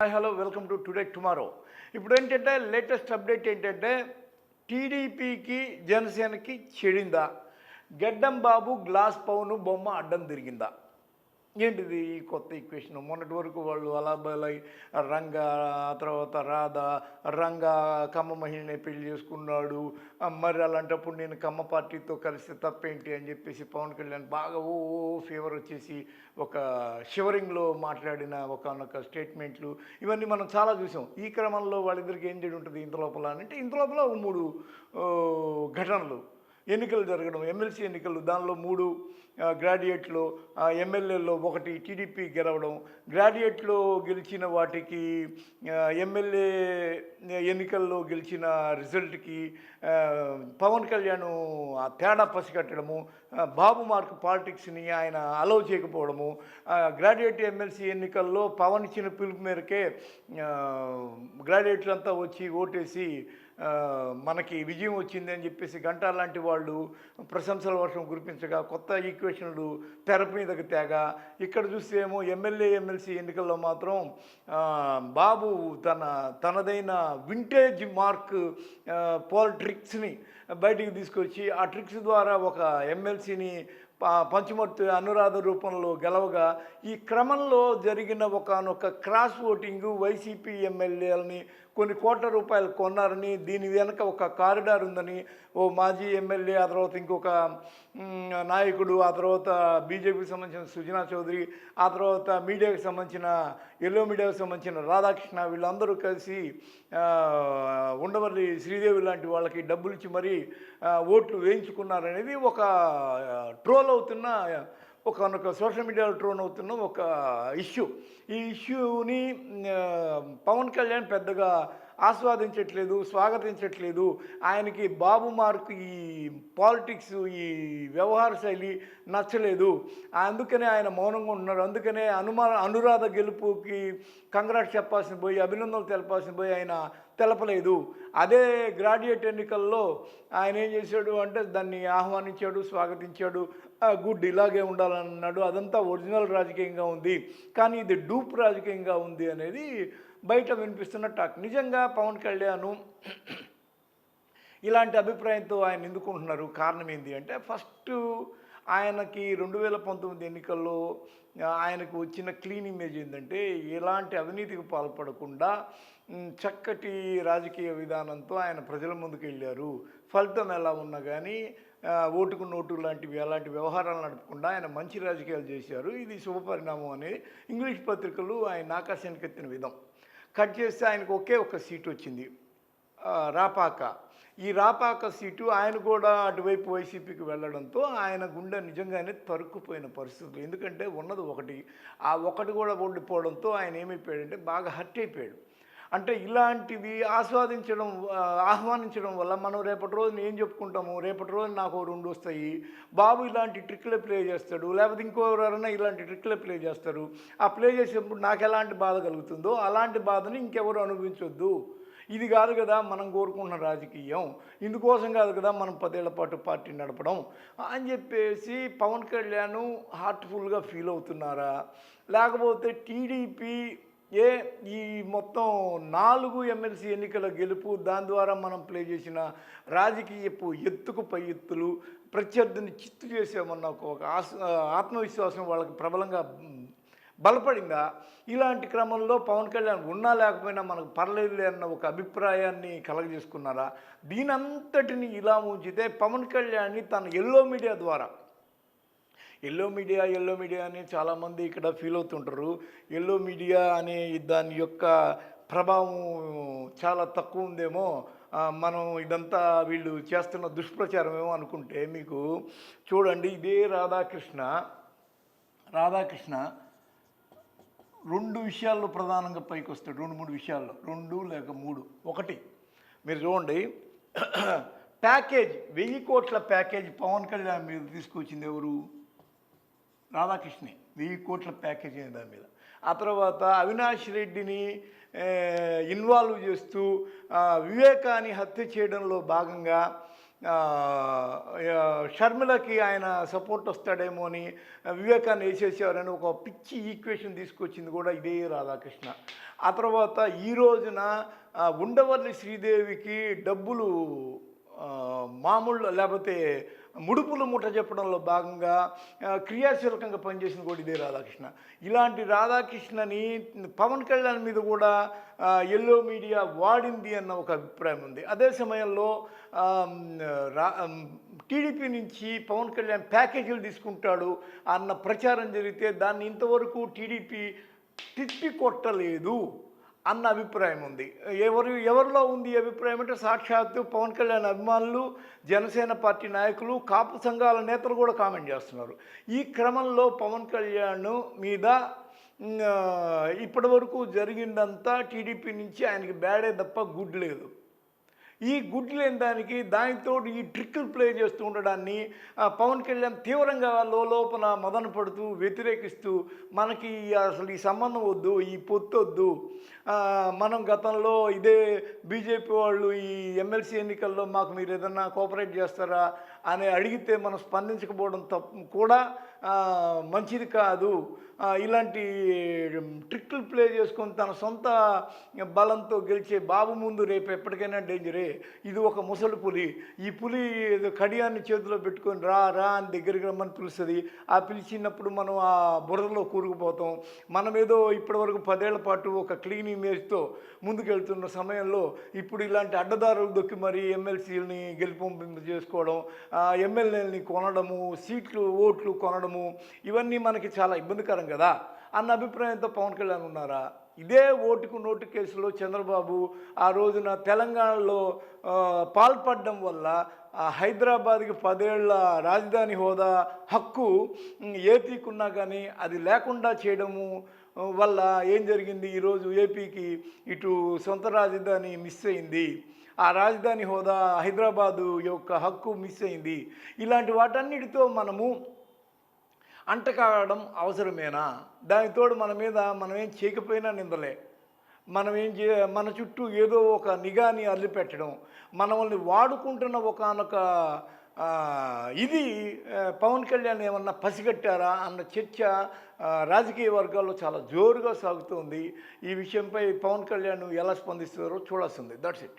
Hi hello welcome to today tomorrow ఇప్పుడు ఏంటంటే latest update ఏంటంటే టీడీపీకి జనసేనకి చెడిందా? గడ్డం బాబు గ్లాస్ పౌను బొమ్మ అడ్డం తిరిగిందా? ఏంటిది ఈ కొత్త ఈక్వేషన్ మొన్నటి వరకు వాళ్ళు అలా బలై రంగ తర్వాత రాధ రంగ కమ్మ మహిళని పెళ్ళి చేసుకున్నాడు. మరి అలాంటప్పుడు నేను కమ్మ పార్టీతో కలిసి తప్పేంటి అని చెప్పేసి పవన్ కళ్యాణ్ బాగా ఓ ఓ ఫీవర్ వచ్చేసి ఒక షివరింగ్లో మాట్లాడిన ఒక స్టేట్మెంట్లు ఇవన్నీ మనం చాలా చూసాం. ఈ క్రమంలో వాళ్ళిద్దరికి ఏం చేయడం ఉంటుంది ఇంత లోపల అంటే ఇంత లోపల ఒక మూడు ఘటనలు. ఎన్నికలు జరగడం ఎమ్మెల్సీ ఎన్నికలు దానిలో మూడు గ్రాడ్యుయేట్లో ఎమ్మెల్యేలో ఒకటి టీడీపీ గెలవడం గ్రాడ్యుయేట్లో గెలిచిన వాటికి ఎమ్మెల్యే ఎన్నికల్లో గెలిచిన రిజల్ట్కి పవన్ కళ్యాణ్ ఆ తేడా పసిగట్టడము బాబు మార్క్ పాలిటిక్స్ని ఆయన అలౌ చేయకపోవడము గ్రాడ్యుయేట్ ఎమ్మెల్సీ ఎన్నికల్లో పవన్ ఇచ్చిన పిలుపు మేరకే గ్రాడ్యుయేట్లంతా వచ్చి ఓటేసి మనకి విజయం వచ్చింది అని చెప్పేసి గంటా లాంటి వాళ్ళు ప్రశంసల వర్షం కురిపించగా కొత్త ఈక్వేషన్లు తెర మీదకి తేగ ఇక్కడ చూస్తే ఏమో ఎమ్మెల్యే ఎమ్మెల్సీ ఎన్నికల్లో మాత్రం బాబు తన తనదైన వింటేజ్ మార్క్ పోల్ ట్రిక్స్ని బయటికి తీసుకొచ్చి ఆ ట్రిక్స్ ద్వారా ఒక ఎమ్మెల్సీని పంచమర్తి అనురాధ రూపంలో గెలవగా ఈ క్రమంలో జరిగిన ఒకనొక క్రాస్ ఓటింగు వైసీపీ ఎమ్మెల్యేలని కొన్ని కోట్ల రూపాయలు కొన్నారని దీని వెనక ఒక కారిడార్ ఉందని ఓ మాజీ ఎమ్మెల్యే ఆ తర్వాత ఇంకొక నాయకుడు ఆ తర్వాత బీజేపీకి సంబంధించిన సుజనా చౌదరి ఆ తర్వాత మీడియాకి సంబంధించిన ఎల్లో మీడియాకి సంబంధించిన రాధాకృష్ణ వీళ్ళందరూ కలిసి ఉండవల్లి శ్రీదేవి లాంటి వాళ్ళకి డబ్బులు ఇచ్చి మరీ ఓట్లు వేయించుకున్నారనేది ఒక ట్రోల్ అవుతున్న ఒక ఒక సోషల్ మీడియాలో ట్రోన్ అవుతున్న ఒక ఇష్యూ. ఈ ఇష్యూని పవన్ కళ్యాణ్ పెద్దగా ఆస్వాదించట్లేదు స్వాగతించట్లేదు. ఆయనకి బాబు మార్క్ ఈ పాలిటిక్స్ ఈ వ్యవహార శైలి నచ్చలేదు. అందుకనే ఆయన మౌనంగా ఉన్నారు. అందుకనే అనుమా అనురాధ గెలుపుకి కంగ్రాట్స్ చెప్పాల్సిన పోయి అభినందనలు తెలపాల్సిన పోయి ఆయన తెలపలేదు. అదే గ్రాడ్యుయేట్ ఎన్నికల్లో ఆయన ఏం చేశాడు అంటే దాన్ని ఆహ్వానించాడు స్వాగతించాడు. గుడ్ ఇలాగే ఉండాలన్నాడు. అదంతా ఒరిజినల్ రాజకీయంగా ఉంది. కానీ ఇది డూప్ రాజకీయంగా ఉంది అనేది బయట వినిపిస్తున్న టాక్. నిజంగా పవన్ కళ్యాణ్ ఇలాంటి అభిప్రాయంతో ఆయన ఎందుకుంటున్నారు కారణం ఏంటి అంటే ఫస్ట్ ఆయనకి రెండు వేల పంతొమ్మిది ఎన్నికల్లో ఆయనకు వచ్చిన క్లీన్ ఇమేజ్ ఏంటంటే ఎలాంటి అవినీతికి పాల్పడకుండా చక్కటి రాజకీయ విధానంతో ఆయన ప్రజల ముందుకు వెళ్ళారు. ఫలితం ఎలా ఉన్నా కానీ ఓటుకు నోటు లాంటివి అలాంటి వ్యవహారాలు నడపకుండా ఆయన మంచి రాజకీయాలు చేశారు. ఇది శుభపరిణామం అనేది ఇంగ్లీష్ పత్రికలు ఆయన ఆకాశానికి ఎత్తిన విధం. కట్ చేస్తే ఆయనకు ఒకే ఒక సీటు వచ్చింది. రాపాక. ఈ రాపాక సీటు ఆయన కూడా అటువైపు వైసీపీకి వెళ్ళడంతో ఆయన గుండె నిజంగానే తరుక్కుపోయిన పరిస్థితులు. ఎందుకంటే ఉన్నది ఒకటి. ఆ ఒకటి కూడా ఓడిపోవడంతో ఆయన ఏమైపోయాడంటే బాగా హర్ట్ అయిపోయాడు. అంటే ఇలాంటివి ఆస్వాదించడం ఆహ్వానించడం వల్ల మనం రేపటి రోజున ఏం చెప్పుకుంటాము? రేపటి రోజున నాకు రెండు వస్తాయి. బాబు ఇలాంటి ట్రిక్లే ప్లే చేస్తాడు. లేకపోతే ఇంకోరెవరైనా ఇలాంటి ట్రిక్లే ప్లే చేస్తారు. ఆ ప్లే చేసేటప్పుడు నాకు ఎలాంటి బాధ కలుగుతుందో అలాంటి బాధని ఇంకెవరు అనుభవించొద్దు. ఇది కాదు కదా మనం కోరుకున్న రాజకీయం. ఇందుకోసం కాదు కదా మనం పదేళ్ళ పాటు పార్టీ నడపడం అని చెప్పేసి పవన్ కళ్యాణ్ హార్ట్ఫుల్గా ఫీల్ అవుతున్నారా? లేకపోతే టీడీపీ ఏ ఈ మొత్తం నాలుగు ఎమ్మెల్సీ ఎన్నికల గెలుపు దాని ద్వారా మనం ప్లే చేసిన రాజకీయపు ఎత్తుకు పై ఎత్తులు ప్రత్యర్థిని చిత్తు చేసామన్న ఒక ఆస్ ఆత్మవిశ్వాసం వాళ్ళకి ప్రబలంగా బలపడిందా? ఇలాంటి క్రమంలో పవన్ కళ్యాణ్ ఉన్నా లేకపోయినా మనకు పర్లేదులే అన్న ఒక అభిప్రాయాన్ని కలగజేసుకున్నారా? దీనంతటిని ఇలా ఉంచితే పవన్ కళ్యాణ్ని తన ఎల్లో మీడియా ద్వారా ఎల్లో మీడియా ఎల్లో మీడియా అని చాలామంది ఇక్కడ ఫీల్ అవుతుంటారు. ఎల్లో మీడియా అనే దాని యొక్క ప్రభావం చాలా తక్కువ ఉందేమో. మనం ఇదంతా వీళ్ళు చేస్తున్న దుష్ప్రచారం ఏమో అనుకుంటే మీకు చూడండి ఇదే రాధాకృష్ణ. రాధాకృష్ణ రెండు విషయాల్లో ప్రధానంగా పైకి వస్తాడు. రెండు మూడు విషయాల్లో. రెండు లేక మూడు. ఒకటి మీరు చూడండి. ప్యాకేజ్ వెయ్యి కోట్ల ప్యాకేజ్ పవన్ కళ్యాణ్ మీద తీసుకొచ్చింది ఎవరు? రాధాకృష్ణే వెయ్యి కోట్ల ప్యాకేజ్ అనే దాని మీద. ఆ తర్వాత అవినాష్ రెడ్డిని ఇన్వాల్వ్ చేస్తూ వివేకాన్ని హత్య చేయడంలో భాగంగా షర్మిలకి ఆయన సపోర్ట్ వస్తాడేమో అని వివేకాన్ని వేసేసేవారని ఒక పిచ్చి ఈక్వేషన్ తీసుకొచ్చింది కూడా ఇదే రాధాకృష్ణ. ఆ తర్వాత ఈ రోజున ఉండవల్లి శ్రీదేవికి డబ్బులు మామూలు లేకపోతే ముడుపులు ముట్ట చెప్పడంలో భాగంగా క్రియాశీలకంగా పనిచేసిన కూడా ఇదే రాధాకృష్ణ. ఇలాంటి రాధాకృష్ణని పవన్ కళ్యాణ్ మీద కూడా ఎల్లో మీడియా వాడింది అన్న ఒక అభిప్రాయం ఉంది. అదే సమయంలో రా టీడీపీ నుంచి పవన్ కళ్యాణ్ ప్యాకేజీలు తీసుకుంటాడు అన్న ప్రచారం జరిగితే దాన్ని ఇంతవరకు టీడీపీ తిప్పి కొట్టలేదు. అన్న అభిప్రాయం ఉంది. ఎవరు ఎవరిలో ఉంది అభిప్రాయం అంటే సాక్షాత్తు పవన్ కళ్యాణ్ అభిమానులు జనసేన పార్టీ నాయకులు కాపు సంఘాల నేతలు కూడా కామెంట్ చేస్తున్నారు. ఈ క్రమంలో పవన్ కళ్యాణ్ మీద ఇప్పటి వరకు జరిగిందంతా టీడీపీ నుంచి ఆయనకి బ్యాడే తప్ప గుడ్ లేదు. ఈ గుడ్ లేని దానికి దానితో ఈ ట్రిక్కులు ప్లే చేస్తూ ఉండడాన్ని పవన్ కళ్యాణ్ తీవ్రంగా లోపల మదన పడుతూ వ్యతిరేకిస్తూ మనకి అసలు ఈ సంబంధం వద్దు ఈ పొత్తు వద్దు. మనం గతంలో ఇదే బీజేపీ వాళ్ళు ఈ ఎమ్మెల్సీ ఎన్నికల్లో మాకు మీరు ఏదన్నా కోఆపరేట్ చేస్తారా? అని అడిగితే మనం స్పందించకపోవడం తప్పు కూడా మంచిది కాదు. ఇలాంటి ట్రిక్కులు ప్లే చేసుకొని తన సొంత బలంతో గెలిచే బాబు ముందు రేపు ఎప్పటికైనా డేంజరే. ఇది ఒక ముసలి పులి. ఈ పులి ఏదో కడియాన్ని చేతిలో పెట్టుకొని రా రా అని దగ్గరికి రమ్మని పిలుస్తుంది. ఆ పిలిచినప్పుడు మనం ఆ బురదలో కూరుకుపోతాం. మనం ఏదో ఇప్పటివరకు పదేళ్ళ పాటు ఒక క్లీన్ ఇమేజ్తో ముందుకెళ్తున్న సమయంలో ఇప్పుడు ఇలాంటి అడ్డదారులు దొక్కి మరి ఎమ్మెల్సీలని గెలుపొంపింపు చేసుకోవడం ఎమ్మెల్యేలని కొనడము సీట్లు ఓట్లు కొనడము ఇవన్నీ మనకి చాలా ఇబ్బందికరం కదా. అన్న అభిప్రాయంతో పవన్ కళ్యాణ్ ఉన్నారా? ఇదే ఓటుకు నోటు కేసులో చంద్రబాబు ఆ రోజున తెలంగాణలో పాల్పడడం వల్ల హైదరాబాద్కి పదేళ్ళ రాజధాని హోదా హక్కు ఉమ్, ఏపీకున్నా కానీ అది లేకుండా చేయడము వల్ల ఏం జరిగింది? ఈరోజు ఏపీకి ఇటు సొంత రాజధాని మిస్ అయింది. ఆ రాజధాని హోదా హైదరాబాదు యొక్క హక్కు మిస్ అయింది. ఇలాంటి వాటన్నిటితో మనము అంటకాగడం అవసరమేనా? దానితోడు మన మీద మనం ఏం చేయకపోయినా నిందలే. మనం ఏం చే మన చుట్టూ ఏదో ఒక నిఘాని అల్లిపెట్టడం మనల్ని వాడుకుంటున్న ఒకనొక ఇది పవన్ కళ్యాణ్ ఏమన్నా పసిగట్టారా అన్న చర్చ రాజకీయ వర్గాల్లో చాలా జోరుగా సాగుతోంది. ఈ విషయంపై పవన్ కళ్యాణ్ ఎలా స్పందిస్తారో చూడాల్సింది దట్స్ ఇట్